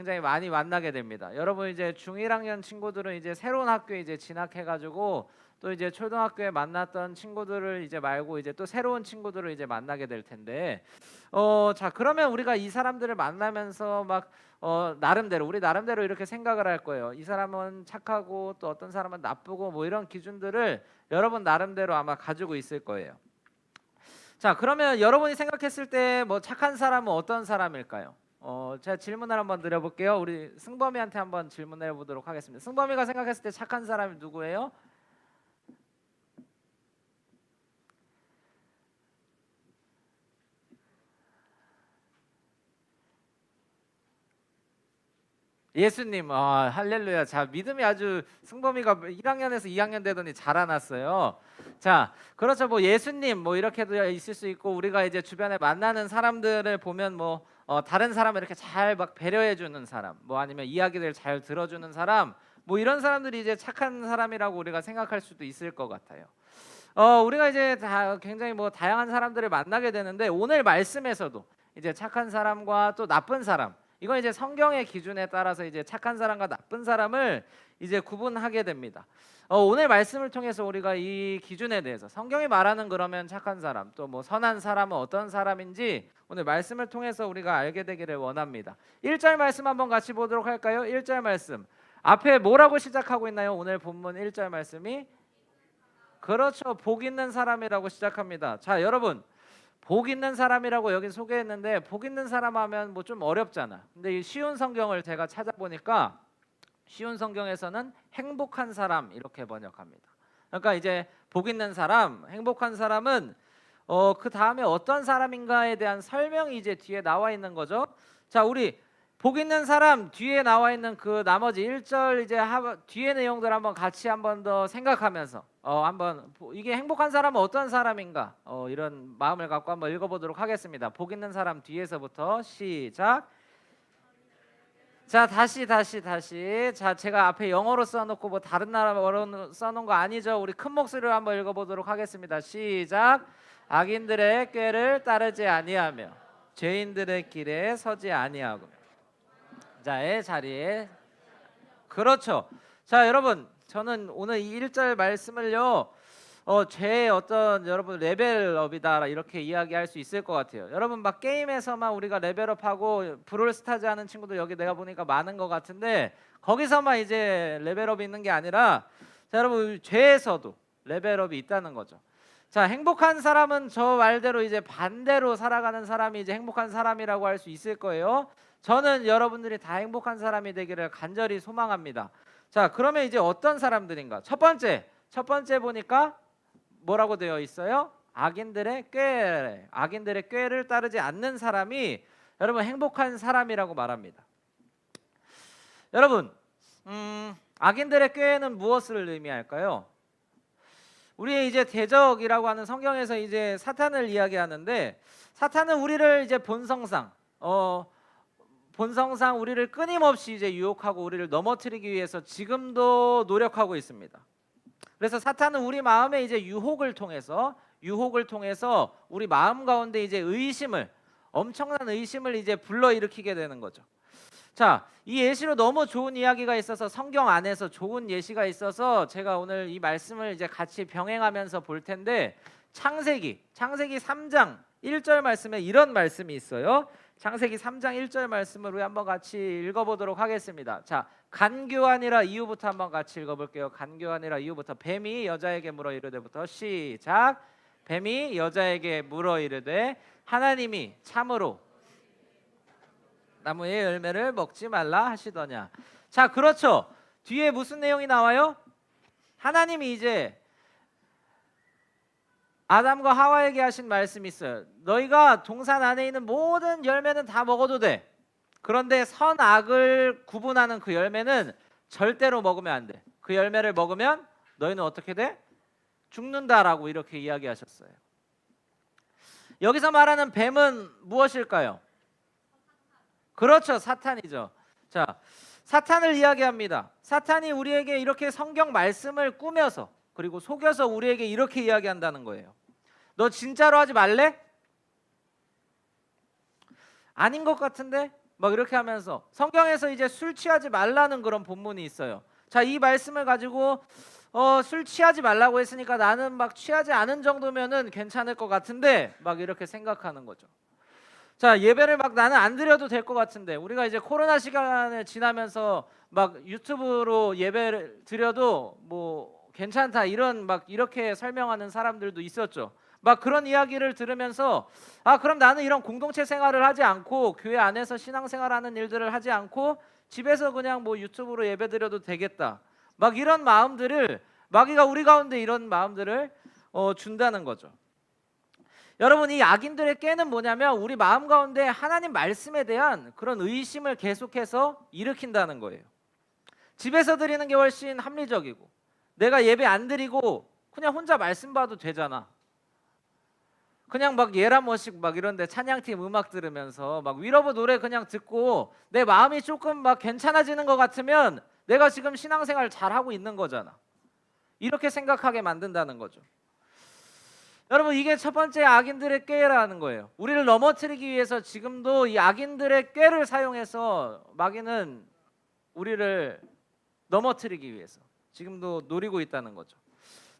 굉장히 많이 만나게 됩니다. 여러분 이제 중1학년 친구들은 이제 새로운 학교에 이제 진학해 가지고 또 이제 초등학교에 만났던 친구들을 이제 말고 이제 또 새로운 친구들을 이제 만나게 될 텐데 어 자 그러면 우리가 이 사람들을 만나면서 막 어 나름대로 우리 나름대로 이렇게 생각을 할 거예요. 이 사람은 착하고 또 어떤 사람은 나쁘고 뭐 이런 기준들을 여러분 나름대로 아마 가지고 있을 거예요. 자 그러면 여러분이 생각했을 때 뭐 착한 사람은 어떤 사람일까요? 어 제가 질문을 한번 드려볼게요. 우리 승범이한테 한번 질문해 보도록 하겠습니다. 승범이가 생각했을 때 착한 사람이 누구예요? 예수님, 아, 할렐루야. 자, 믿음이 아주 승범이가 1학년에서 2학년 되더니 자라났어요. 자, 그렇죠. 뭐 예수님, 뭐 이렇게도 있을 수 있고 우리가 이제 주변에 만나는 사람들을 보면 뭐 어, 다른 사람을 이렇게 잘 막 배려해 주는 사람, 뭐 아니면 이야기를 잘 들어주는 사람, 뭐 이런 사람들이 이제 착한 사람이라고 우리가 생각할 수도 있을 것 같아요. 어, 우리가 이제 다 굉장히 뭐 다양한 사람들을 만나게 되는데 오늘 말씀에서도 이제 착한 사람과 또 나쁜 사람 이건 이제 성경의 기준에 따라서 이제 착한 사람과 나쁜 사람을 이제 구분하게 됩니다. 어, 오늘 말씀을 통해서 우리가 이 기준에 대해서 성경이 말하는 그러면 착한 사람 또 뭐 선한 사람은 어떤 사람인지 오늘 말씀을 통해서 우리가 알게 되기를 원합니다. 1절 말씀 한번 같이 보도록 할까요? 1절 말씀. 앞에 뭐라고 시작하고 있나요? 오늘 본문 1절 말씀이 그렇죠. 복 있는 사람이라고 시작합니다. 자, 여러분. 복 있는 사람이라고 여기 소개했는데 복 있는 사람 하면 뭐 좀 어렵잖아. 근데 이 쉬운 성경을 제가 찾아보니까 쉬운 성경에서는 행복한 사람 이렇게 번역합니다. 그러니까 이제 복 있는 사람, 행복한 사람은 어 그 다음에 어떤 사람인가에 대한 설명이 이제 뒤에 나와 있는 거죠. 자, 우리 복 있는 사람 뒤에 나와 있는 그 나머지 1절 이제 하, 뒤에 내용들 한번 같이 한번 더 생각하면서 어 한번 보- 이게 행복한 사람은 어떤 사람인가 어 이런 마음을 갖고 한번 읽어보도록 하겠습니다. 복 있는 사람 뒤에서부터 시작. 자 다시 다시 다시 자 제가 앞에 영어로 써놓고 뭐 다른 나라로 써놓은 거 아니죠? 우리 큰 목소리로 한번 읽어보도록 하겠습니다. 시작. 악인들의 꾀를 따르지 아니하며 죄인들의 길에 서지 아니하고 자의 자리에 그렇죠. 자 여러분 저는 오늘 이 1절 말씀을요 어, 죄의 어떤 여러분 레벨업이다 이렇게 이야기할 수 있을 것 같아요. 여러분 막 게임에서만 우리가 레벨업하고 브롤스타즈 하는 친구들 여기 내가 보니까 많은 것 같은데 거기서만 이제 레벨업이 있는 게 아니라 자 여러분 죄에서도 레벨업이 있다는 거죠. 자 행복한 사람은 저 말대로 이제 반대로 살아가는 사람이 이제 행복한 사람이라고 할 수 있을 거예요. 저는 여러분들이 다 행복한 사람이 되기를 간절히 소망합니다. 자 그러면 이제 어떤 사람들인가? 첫 번째 첫 번째 보니까 뭐라고 되어 있어요? 악인들의 꾀, 악인들의 꾀를 따르지 않는 사람이 여러분 행복한 사람이라고 말합니다. 여러분, 음, 악인들의 꾀는 무엇을 의미할까요? 우리의 이제 대적이라고 하는 성경에서 이제 사탄을 이야기하는데 사탄은 우리를 이제 본성상 어 본성상 우리를 끊임없이 이제 유혹하고 우리를 넘어뜨리기 위해서 지금도 노력하고 있습니다. 그래서 사탄은 우리 마음에 이제 유혹을 통해서 유혹을 통해서 우리 마음 가운데 이제 의심을 엄청난 의심을 이제 불러일으키게 되는 거죠. 자, 이 예시로 너무 좋은 이야기가 있어서 성경 안에서 좋은 예시가 있어서 제가 오늘 이 말씀을 이제 같이 병행하면서 볼 텐데 창세기 창세기 3장 1절 말씀에 이런 말씀이 있어요. 창세기 3장 1절 말씀을 우리 한번 같이 읽어보도록 하겠습니다. 자, 간교하니라 이유부터 한번 같이 읽어볼게요. 간교하니라 이유부터 뱀이 여자에게 물어 이르되부터 시작. 뱀이 여자에게 물어 이르되 하나님이 참으로 나무의 열매를 먹지 말라 하시더냐. 자, 그렇죠. 뒤에 무슨 내용이 나와요? 하나님이 이제 아담과 하와에게 하신 말씀이 있어요. 너희가 동산 안에 있는 모든 열매는 다 먹어도 돼. 그런데 선악을 구분하는 그 열매는 절대로 먹으면 안 돼. 그 열매를 먹으면 너희는 어떻게 돼? 죽는다라고 이렇게 이야기하셨어요. 여기서 말하는 뱀은 무엇일까요? 그렇죠. 사탄이죠. 자, 사탄을 이야기합니다. 사탄이 우리에게 이렇게 성경 말씀을 꾸며서 그리고 속여서 우리에게 이렇게 이야기한다는 거예요. 너 진짜로 하지 말래? 아닌 것 같은데 막 이렇게 하면서 성경에서 이제 술 취하지 말라는 그런 본문이 있어요. 자, 이 말씀을 가지고 어, 술 취하지 말라고 했으니까 나는 막 취하지 않은 정도면은 괜찮을 것 같은데 막 이렇게 생각하는 거죠. 자, 예배를 막 나는 안 드려도 될 것 같은데 우리가 이제 코로나 시간을 지나면서 막 유튜브로 예배를 드려도 뭐 괜찮다 이런 막 이렇게 설명하는 사람들도 있었죠. 막 그런 이야기를 들으면서 아 그럼 나는 이런 공동체 생활을 하지 않고 교회 안에서 신앙생활하는 일들을 하지 않고 집에서 그냥 뭐 유튜브로 예배드려도 되겠다. 막 이런 마음들을 마귀가 우리 가운데 이런 마음들을 어, 준다는 거죠. 여러분 이 악인들의 깨는 뭐냐면 우리 마음 가운데 하나님 말씀에 대한 그런 의심을 계속해서 일으킨다는 거예요. 집에서 드리는 게 훨씬 합리적이고 내가 예배 안 드리고 그냥 혼자 말씀 봐도 되잖아. 그냥 막 예라머식 막 이런데 찬양팀 음악 들으면서 막 위러브 노래 그냥 듣고 내 마음이 조금 막 괜찮아지는 것 같으면 내가 지금 신앙생활 잘 하고 있는 거잖아. 이렇게 생각하게 만든다는 거죠. 여러분 이게 첫 번째 악인들의 꾀라는 거예요. 우리를 넘어뜨리기 위해서 지금도 이 악인들의 꾀를 사용해서 마귀는 우리를 넘어뜨리기 위해서 지금도 노리고 있다는 거죠.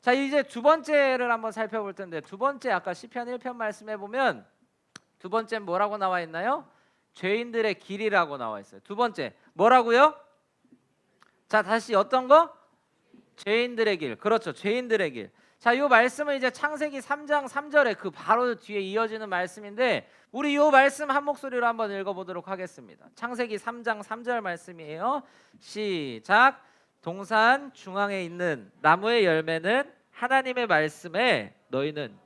자 이제 두 번째를 한번 살펴볼 텐데 두 번째 아까 시편 1편 말씀해 보면 두 번째 뭐라고 나와 있나요? 죄인들의 길이라고 나와 있어요. 두 번째 뭐라고요? 자 다시 어떤 거? 죄인들의 길. 그렇죠. 죄인들의 길. 자, 요 말씀은 이제 창세기 3장 3절에 그 바로 뒤에 이어지는 말씀인데 우리 요 말씀 한 목소리로 한번 읽어 보도록 하겠습니다. 창세기 3장 3절 말씀이에요. 시작. 동산 중앙에 있는 나무의 열매는 하나님의 말씀에 너희는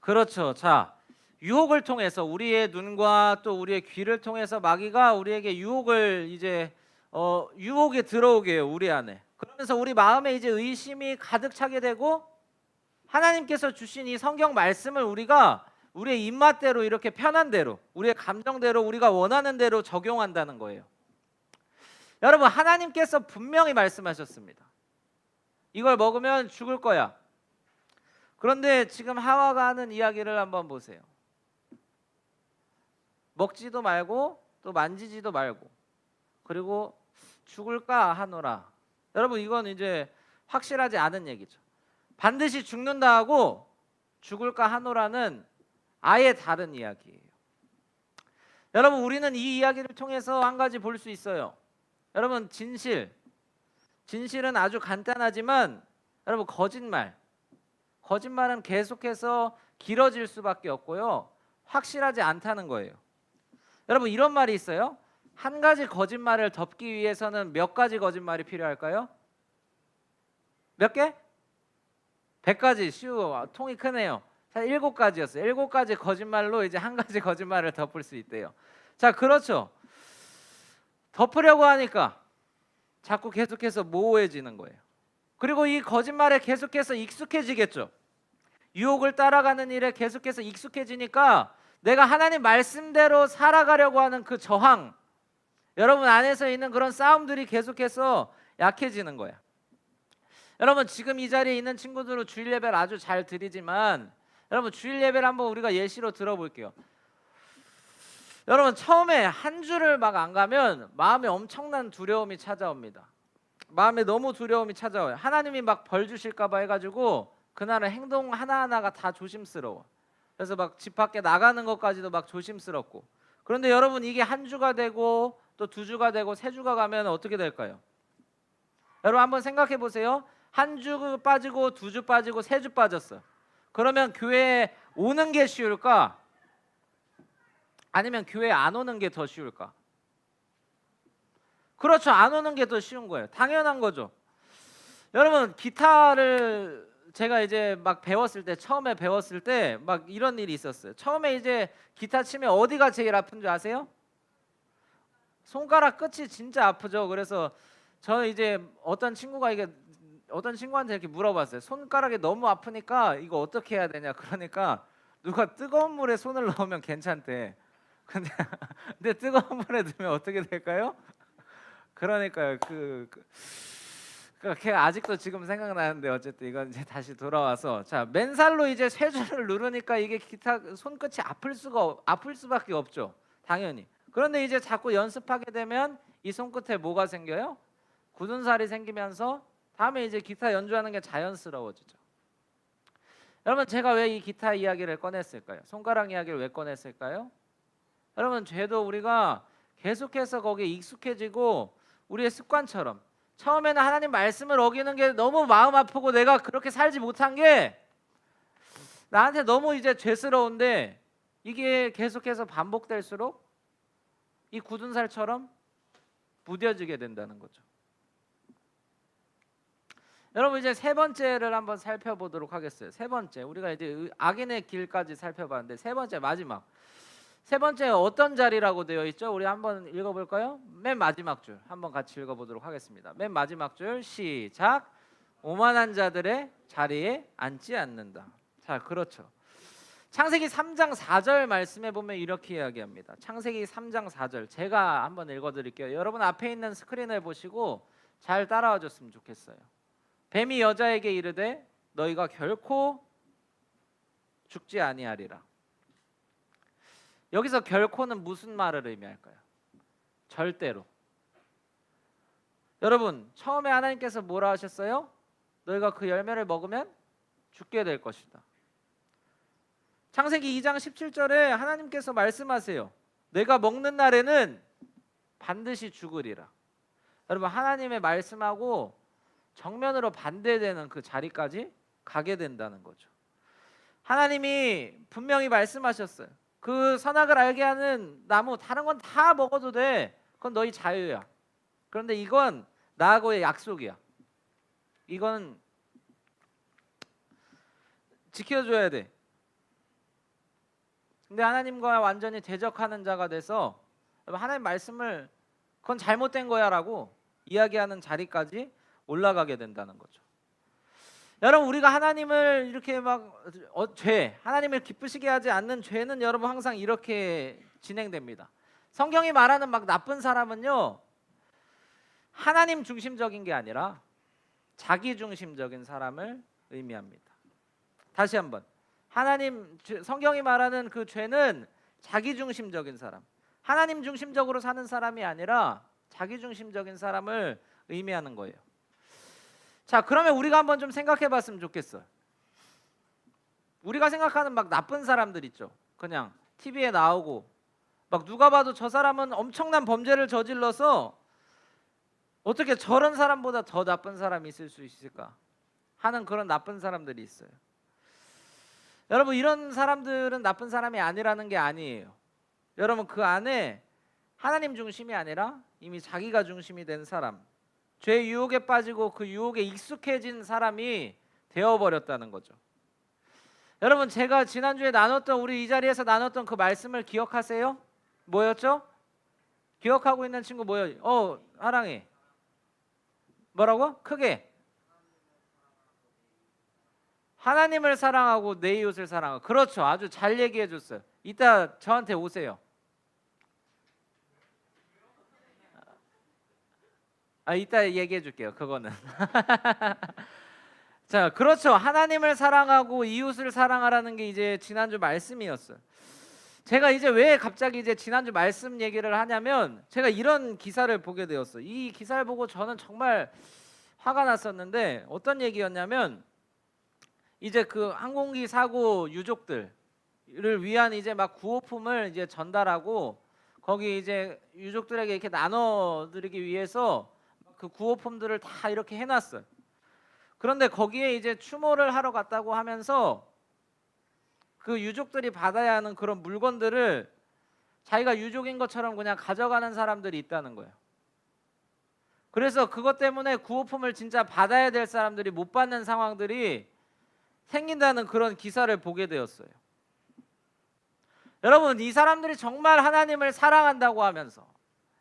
그렇죠. 자, 유혹을 통해서 우리의 눈과 또 우리의 귀를 통해서 마귀가 우리에게 유혹을 이제 어, 유혹에 들어오게 해요. 우리 안에. 그러면서 우리 마음에 이제 의심이 가득 차게 되고 하나님께서 주신 이 성경 말씀을 우리가 우리의 입맛대로 이렇게 편한 대로 우리의 감정대로 우리가 원하는 대로 적용한다는 거예요. 여러분 하나님께서 분명히 말씀하셨습니다. 이걸 먹으면 죽을 거야. 그런데 지금 하와가 하는 이야기를 한번 보세요. 먹지도 말고 또 만지지도 말고 그리고 죽을까 하노라. 여러분 이건 이제 확실하지 않은 얘기죠. 반드시 죽는다 하고 죽을까 하노라는 아예 다른 이야기예요. 여러분 우리는 이 이야기를 통해서 한 가지 볼 수 있어요. 여러분 진실 진실은 아주 간단하지만 여러분 거짓말 거짓말은 계속해서 길어질 수밖에 없고요. 확실하지 않다는 거예요. 여러분 이런 말이 있어요. 한 가지 거짓말을 덮기 위해서는 몇 가지 거짓말이 필요할까요? 몇 개? 백 가지 쉬워 통이 크네요. 자 일곱 가지였어요. 일곱 가지 거짓말로 이제 한 가지 거짓말을 덮을 수 있대요. 자 그렇죠. 덮으려고 하니까 자꾸 계속해서 모호해지는 거예요. 그리고 이 거짓말에 계속해서 익숙해지겠죠. 유혹을 따라가는 일에 계속해서 익숙해지니까 내가 하나님 말씀대로 살아가려고 하는 그 저항, 여러분 안에서 있는 그런 싸움들이 계속해서 약해지는 거야. 여러분 지금 이 자리에 있는 친구들은 주일 예배를 아주 잘 드리지만 여러분 주일 예배를 한번 우리가 예시로 들어볼게요. 여러분 처음에 한 주를 막 안 가면 마음에 엄청난 두려움이 찾아옵니다. 마음에 너무 두려움이 찾아와요. 하나님이 막 벌 주실까봐 해가지고 그날은 행동 하나 하나가 다 조심스러워. 그래서 막 집 밖에 나가는 것까지도 막 조심스럽고. 그런데 여러분 이게 한 주가 되고 또 두 주가 되고 세 주가 가면 어떻게 될까요? 여러분 한번 생각해 보세요. 한 주 빠지고 두 주 빠지고 세 주 빠졌어. 그러면 교회에 오는 게 쉬울까? 아니면 교회 안 오는 게 더 쉬울까? 그렇죠. 안 오는 게 더 쉬운 거예요. 당연한 거죠. 여러분 기타를 제가 이제 막 배웠을 때 처음에 배웠을 때 막 이런 일이 있었어요. 처음에 이제 기타 치면 어디가 제일 아픈 줄 아세요? 손가락 끝이 진짜 아프죠. 그래서 저는 이제 어떤 친구가 이게 어떤 친구한테 이렇게 물어봤어요. 손가락이 너무 아프니까 이거 어떻게 해야 되냐. 그러니까 누가 뜨거운 물에 손을 넣으면 괜찮대. 근데 근데 뜨거운 물에 넣으면 어떻게 될까요? 그러니까요. 그, 그 그렇게 아직도 지금 생각나는데 어쨌든 이건 이제 다시 돌아와서 자 맨살로 이제 세 줄을 누르니까 이게 기타 손끝이 아플 수가 없- 아플 수밖에 없죠 당연히 그런데 이제 자꾸 연습하게 되면 이 손끝에 뭐가 생겨요 굳은 살이 생기면서 다음에 이제 기타 연주하는 게 자연스러워지죠. 여러분 제가 왜 이 기타 이야기를 꺼냈을까요? 손가락 이야기를 왜 꺼냈을까요? 여러분 죄도 우리가 계속해서 거기에 익숙해지고 우리의 습관처럼 처음에는 하나님 말씀을 어기는 게 너무 마음 아프고 내가 그렇게 살지 못한 게 나한테 너무 이제 죄스러운데 이게 계속해서 반복될수록 이 굳은 살처럼 무뎌지게 된다는 거죠. 여러분 이제 세 번째를 한번 살펴보도록 하겠어요. 세 번째 우리가 이제 의- 악인의 길까지 살펴봤는데 세 번째 마지막 세 번째 어떤 자리라고 되어 있죠? 우리 한번 읽어볼까요? 맨 마지막 줄 한번 같이 읽어보도록 하겠습니다. 맨 마지막 줄 시작. 오만한 자들의 자리에 앉지 않는다. 자, 그렇죠. 창세기 3장 4절 말씀해 보면 이렇게 이야기합니다. 창세기 3장 4절 제가 한번 읽어드릴게요. 여러분 앞에 있는 스크린을 보시고 잘 따라와 줬으면 좋겠어요. 뱀이 여자에게 이르되 너희가 결코 죽지 아니하리라. 여기서 결코는 무슨 말을 의미할까요? 절대로. 여러분 처음에 하나님께서 뭐라 하셨어요? 너희가 그 열매를 먹으면 죽게 될 것이다. 창세기 2장 17절에 하나님께서 말씀하세요. 내가 먹는 날에는 반드시 죽으리라. 여러분 하나님의 말씀하고 정면으로 반대되는 그 자리까지 가게 된다는 거죠. 하나님이 분명히 말씀하셨어요. 그 선악을 알게 하는 나무 다른 건 다 먹어도 돼. 그건 너희 자유야. 그런데 이건 나하고의 약속이야. 이건 지켜줘야 돼. 근데 하나님과 완전히 대적하는 자가 돼서 하나님 말씀을 그건 잘못된 거야라고 이야기하는 자리까지 올라가게 된다는 거죠. 여러분 우리가 하나님을 이렇게 막 어, 죄, 하나님을 기쁘시게 하지 않는 죄는 여러분 항상 이렇게 진행됩니다. 성경이 말하는 막 나쁜 사람은요 하나님 중심적인 게 아니라 자기 중심적인 사람을 의미합니다. 다시 한번 하나님 죄- 성경이 말하는 그 죄는 자기 중심적인 사람, 하나님 중심적으로 사는 사람이 아니라 자기 중심적인 사람을 의미하는 거예요. 자, 그러면 우리가 한번 좀 생각해 봤으면 좋겠어. 우리가 생각하는 막 나쁜 사람들 있죠. 그냥 TV에 나오고 막 누가 봐도 저 사람은 엄청난 범죄를 저질러서 어떻게 저런 사람보다 더 나쁜 사람이 있을 수 있을까 하는 그런 나쁜 사람들이 있어요. 여러분 이런 사람들은 나쁜 사람이 아니라는 게 아니에요. 여러분 그 안에 하나님 중심이 아니라 이미 자기가 중심이 된 사람, 죄 유혹에 빠지고 그 유혹에 익숙해진 사람이 되어버렸다는 거죠. 여러분 제가 지난주에 나눴던 우리 이 자리에서 나눴던 그 말씀을 기억하세요? 뭐였죠? 기억하고 있는 친구 뭐요? 어 하랑이 뭐라고? 크게 하나님을 사랑하고 내 이웃을 사랑하고 그렇죠 아주 잘 얘기해 줬어요 이따 저한테 오세요 아 이따 얘기해 줄게요 그거는. 자 그렇죠. 하나님을 사랑하고 이웃을 사랑하라는 게 이제 지난주 말씀이었어요 제가 이제 왜 갑자기 이제 지난주 말씀 얘기를 하냐면 제가 이런 기사를 보게 되었어요 이 기사를 보고 저는 정말 화가 났었는데 어떤 얘기였냐면 이제 그 항공기 사고 유족들을 위한 이제 막 구호품을 이제 전달하고 거기 이제 유족들에게 이렇게 나눠드리기 위해서 그 구호품들을 다 이렇게 해놨어요. 그런데 거기에 이제 추모를 하러 갔다고 하면서 그 유족들이 받아야 하는 그런 물건들을 자기가 유족인 것처럼 그냥 가져가는 사람들이 있다는 거예요. 그래서 그것 때문에 구호품을 진짜 받아야 될 사람들이 못 받는 상황들이 생긴다는 그런 기사를 보게 되었어요. 여러분 이 사람들이 정말 하나님을 사랑한다고 하면서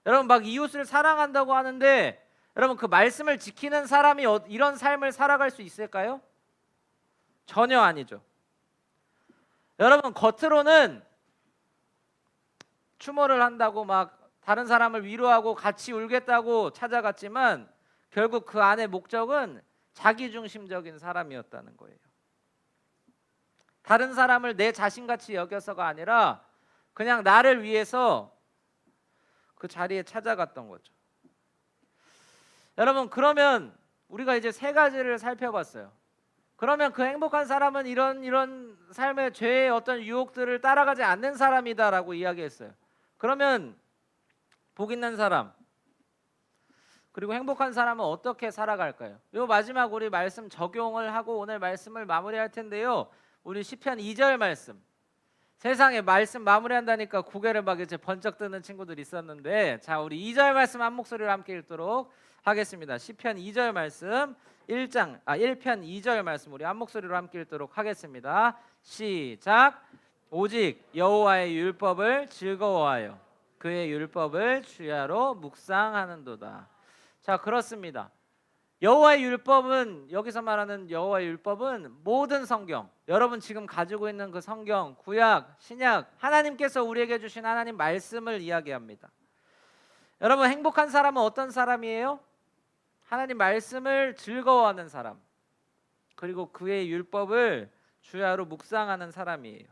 여러분 막 이웃을 사랑한다고 하는데 여러분 그 말씀을 지키는 사람이 어- 이런 삶을 살아갈 수 있을까요? 전혀 아니죠. 여러분 겉으로는 추모를 한다고 막 다른 사람을 위로하고 같이 울겠다고 찾아갔지만 결국 그 안의 목적은 자기 중심적인 사람이었다는 거예요. 다른 사람을 내 자신같이 여겨서가 아니라 그냥 나를 위해서 그 자리에 찾아갔던 거죠. 여러분 그러면 우리가 이제 세 가지를 살펴봤어요. 그러면 그 행복한 사람은 이런 이런 삶의 죄의 어떤 유혹들을 따라가지 않는 사람이다라고 이야기했어요. 그러면 복 있는 사람 그리고 행복한 사람은 어떻게 살아갈까요? 요 마지막 우리 말씀 적용을 하고 오늘 말씀을 마무리할 텐데요. 우리 시편 2절 말씀. 세상에 말씀 마무리한다니까 고개를 막 이제 번쩍 드는 친구들 있었는데 자 우리 2절 말씀 한 목소리로 함께 읽도록 하겠습니다. 시편 2절 말씀 1장 아 1편 2절 말씀 우리 한 목소리로 함께 읽도록 하겠습니다. 시작. 오직 여호와의 율법을 즐거워하여 그의 율법을 주야로 묵상하는도다. 자 그렇습니다. 여호와의 율법은 여기서 말하는 여호와의 율법은 모든 성경 여러분 지금 가지고 있는 그 성경 구약 신약 하나님께서 우리에게 주신 하나님 말씀을 이야기합니다. 여러분 행복한 사람은 어떤 사람이에요? 하나님 말씀을 즐거워하는 사람 그리고 그의 율법을 주야로 묵상하는 사람이에요.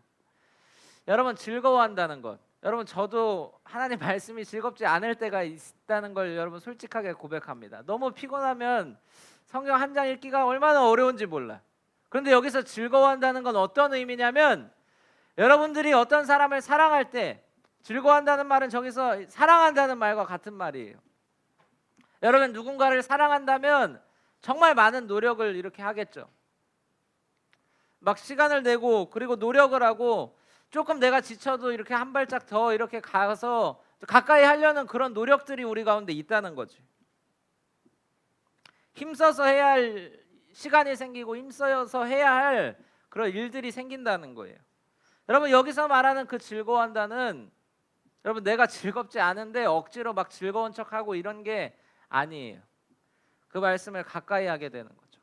여러분 즐거워한다는 것 여러분 저도 하나님 말씀이 즐겁지 않을 때가 있다는 걸 여러분 솔직하게 고백합니다. 너무 피곤하면 성경 한 장 읽기가 얼마나 어려운지 몰라. 그런데 여기서 즐거워한다는 건 어떤 의미냐면 여러분들이 어떤 사람을 사랑할 때 즐거워한다는 말은 저기서 사랑한다는 말과 같은 말이에요. 여러분 누군가를 사랑한다면 정말 많은 노력을 이렇게 하겠죠. 막 시간을 내고 그리고 노력을 하고 조금 내가 지쳐도 이렇게 한 발짝 더 이렇게 가서 가까이 하려는 그런 노력들이 우리 가운데 있다는 거지. 힘써서 해야 할 시간이 생기고 힘써서 해야 할 그런 일들이 생긴다는 거예요. 여러분 여기서 말하는 그 즐거워한다는 여러분 내가 즐겁지 않은데 억지로 막 즐거운 척하고 이런 게 아니에요. 그 말씀을 가까이 하게 되는 거죠.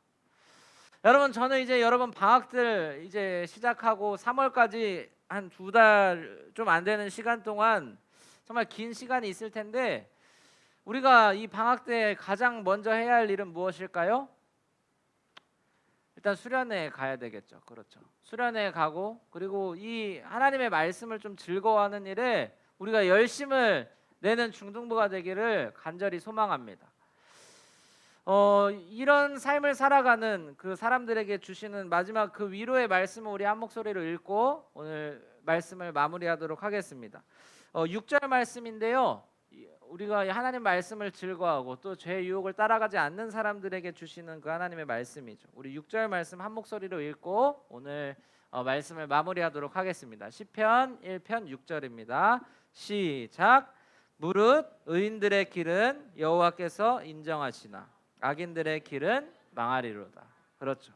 여러분 저는 이제 여러분 방학들 이제 시작하고 3월까지 한 두 달 좀 안 되는 시간 동안 정말 긴 시간이 있을 텐데 우리가 이 방학 때 가장 먼저 해야 할 일은 무엇일까요? 일단 수련회에 가야 되겠죠. 그렇죠. 수련회에 가고 그리고 이 하나님의 말씀을 좀 즐거워하는 일에 우리가 열심을 내는 중등부가 되기를 간절히 소망합니다. 어, 이런 삶을 살아가는 그 사람들에게 주시는 마지막 그 위로의 말씀을 우리 한 목소리로 읽고 오늘 말씀을 마무리하도록 하겠습니다. 어, 6절 말씀인데요. 이- 우리가 이 하나님 말씀을 즐거워하고 또 죄의 유혹을 따라가지 않는 사람들에게 주시는 그 하나님의 말씀이죠. 우리 6절 말씀 한 목소리로 읽고 오늘 어, 말씀을 마무리하도록 하겠습니다. 시편 1편 6절입니다. 시작. 무릇 의인들의 길은 여호와께서 인정하시나 악인들의 길은 망하리로다. 그렇죠.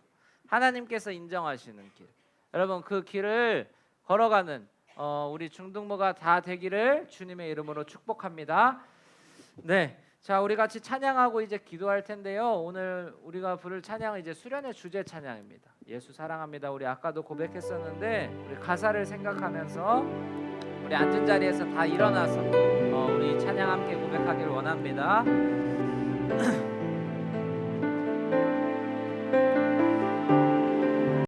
하나님께서 인정하시는 길. 여러분 그 길을 걸어가는 어, 우리 중등부가 다 되기를 주님의 이름으로 축복합니다. 네. 자, 우리 같이 찬양하고 이제 기도할 텐데요. 오늘 우리가 부를 찬양은 이제 수련의 주제 찬양입니다. 예수 사랑합니다. 우리 아까도 고백했었는데 우리 가사를 생각하면서 우리 앉은 자리에서 다 일어나서 어, 우리 찬양 함께 고백하기를 원합니다.